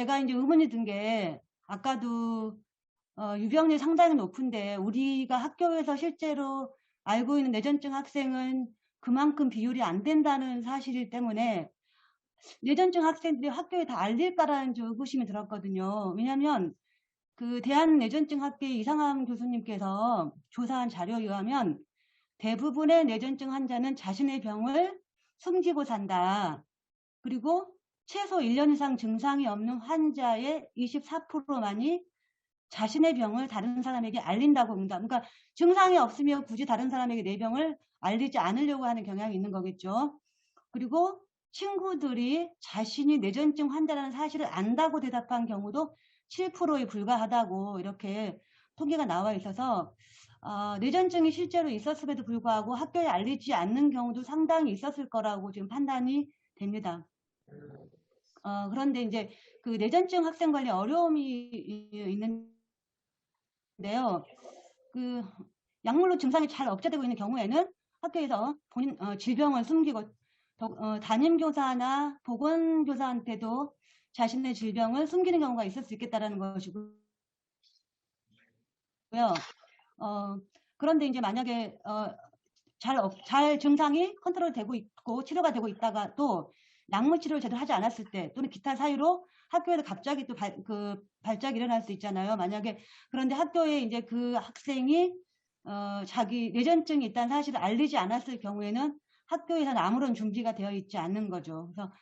제가 이제 의문이 든 게 아까도 어, 유병률이 상당히 높은데 우리가 학교에서 실제로 알고 있는 뇌전증 학생은 그만큼 비율이 안 된다는 사실 때문에 뇌전증 학생들이 학교에 다 알릴까라는 좀 의구심이 들었거든요. 왜냐하면 그 대한뇌전증학회 이상함 교수님께서 조사한 자료에 의하면 대부분의 뇌전증 환자는 자신의 병을 숨기고 산다. 그리고 최소 1년 이상 증상이 없는 환자의 24%만이 자신의 병을 다른 사람에게 알린다고 봅니다. 그러니까 증상이 없으면 굳이 다른 사람에게 내 병을 알리지 않으려고 하는 경향이 있는 거겠죠. 그리고 친구들이 자신이 뇌전증 환자라는 사실을 안다고 대답한 경우도 7%에 불과하다고 이렇게 통계가 나와 있어서 어, 뇌전증이 실제로 있었음에도 불구하고 학교에 알리지 않는 경우도 상당히 있었을 거라고 지금 판단이 됩니다. 어, 그런데 이제 그 뇌전증 학생 관리 어려움이 있는데요. 그 약물로 증상이 잘 억제되고 있는 경우에는 학교에서 본인 어, 질병을 숨기고 어, 담임교사나 보건교사한테도 자신의 질병을 숨기는 경우가 있을 수 있겠다라는 것이고요. 어, 그런데 이제 만약에 어, 잘, 잘 증상이 컨트롤 되고 있고 치료가 되고 있다가 또 약물 치료를 제대로 하지 않았을 때 또는 기타 사유로 학교에서 갑자기 또 발, 그 발작이 일어날 수 있잖아요. 만약에 그런데 학교에 이제 그 학생이 어, 자기 뇌전증이 있다는 사실을 알리지 않았을 경우에는 학교에서는 아무런 준비가 되어 있지 않는 거죠. 그래서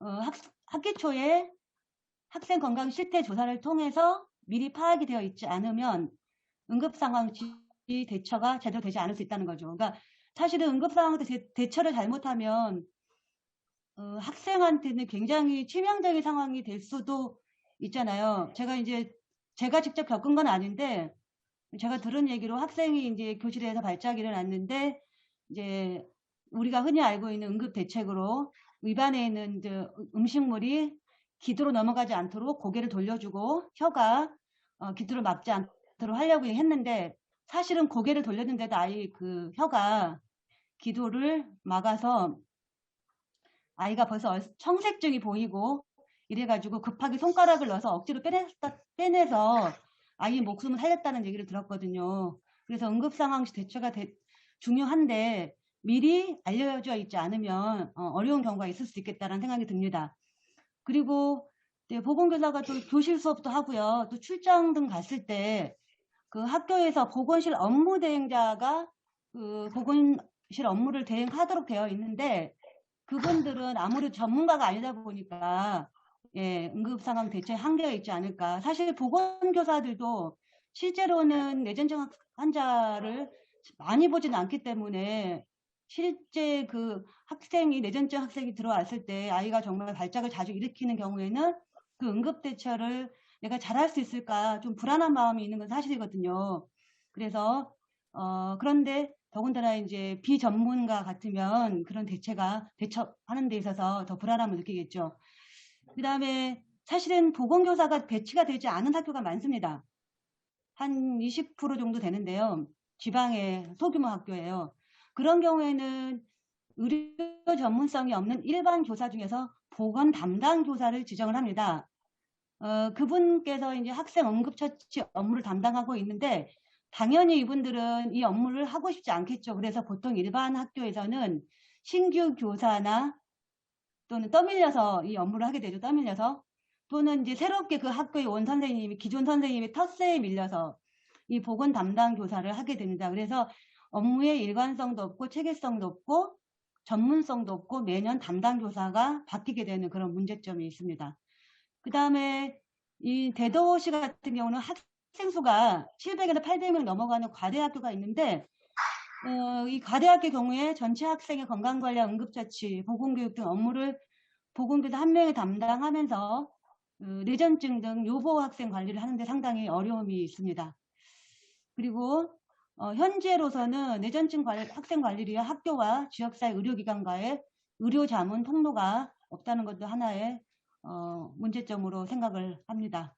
어, 학, 학기 초에 학생 건강 실태 조사를 통해서 미리 파악이 되어 있지 않으면 응급 상황 대처가 제대로 되지 않을 수 있다는 거죠. 그러니까 사실은 응급 상황 대, 대처를 잘못하면 어, 학생한테는 굉장히 치명적인 상황이 될 수도 있잖아요. 제가 이제 제가 직접 겪은 건 아닌데 제가 들은 얘기로 학생이 이제 교실에서 발작이 일어났는데 이제 우리가 흔히 알고 있는 응급 대책으로 입안에 있는 음식물이 기도로 넘어가지 않도록 고개를 돌려주고 혀가 어, 기도를 막지 않도록 하려고 했는데 사실은 고개를 돌렸는데도 아이 그 혀가 기도를 막아서 아이가 벌써 청색증이 보이고 이래가지고 급하게 손가락을 넣어서 억지로 빼냈다, 빼내서 아이 목숨을 살렸다는 얘기를 들었거든요. 그래서 응급 상황 시 대처가 대, 중요한데 미리 알려져 있지 않으면 어, 려운 경우가 있을 수 있겠다는 생각이 듭니다. 그리고 네, 보건교사가 또 교실 수업도 하고요. 또 출장 등 갔을 때 그 학교에서 보건실 업무 대행자가 그 보건실 업무를 대행하도록 되어 있는데 그분들은 아무래도 전문가가 아니다 보니까 예, 응급 상황 대처에 한계가 있지 않을까. 사실 보건교사들도 실제로는 뇌전증 환자를 많이 보지는 않기 때문에 실제 그 학생이 뇌전증 학생이 들어왔을 때 아이가 정말 발작을 자주 일으키는 경우에는 그 응급 대처를 내가 잘할 수 있을까 좀 불안한 마음이 있는 건 사실이거든요. 그래서 어 그런데 더군다나 이제 비전문가 같으면 그런 대체가 대처하는 데 있어서 더 불안함을 느끼겠죠. 그 다음에 사실은 보건교사가 배치가 되지 않은 학교가 많습니다. 한 20% 정도 되는데요. 지방의 소규모 학교예요. 그런 경우에는 의료 전문성이 없는 일반 교사 중에서 보건 담당 교사를 지정을 합니다. 어, 그분께서 이제 학생 응급처치 업무를 담당하고 있는데 당연히 이분들은 이 업무를 하고 싶지 않겠죠. 그래서 보통 일반 학교에서는 신규 교사나 또는 떠밀려서 이 업무를 하게 되죠. 떠밀려서 또는 이제 새롭게 그 학교의 원 선생님이 기존 선생님이 텃세에 밀려서 이 보건 담당 교사를 하게 됩니다. 그래서 업무의 일관성도 없고 체계성도 없고 전문성도 없고 매년 담당 교사가 바뀌게 되는 그런 문제점이 있습니다. 그 다음에 이 대도시 같은 경우는 학 생 수가 700에서 800명 넘어가는 과대학교가 있는데 어, 이 과대학교 경우에 전체 학생의 건강관리, 응급처치, 보건교육 등 업무를 보건교사 한 명이 담당하면서 어, 뇌전증 등 요보 학생 관리를 하는데 상당히 어려움이 있습니다. 그리고 어, 현재로서는 뇌전증 관리, 학생 관리를 위한 학교와 지역사회 의료기관과의 의료 자문 통로가 없다는 것도 하나의 어, 문제점으로 생각을 합니다.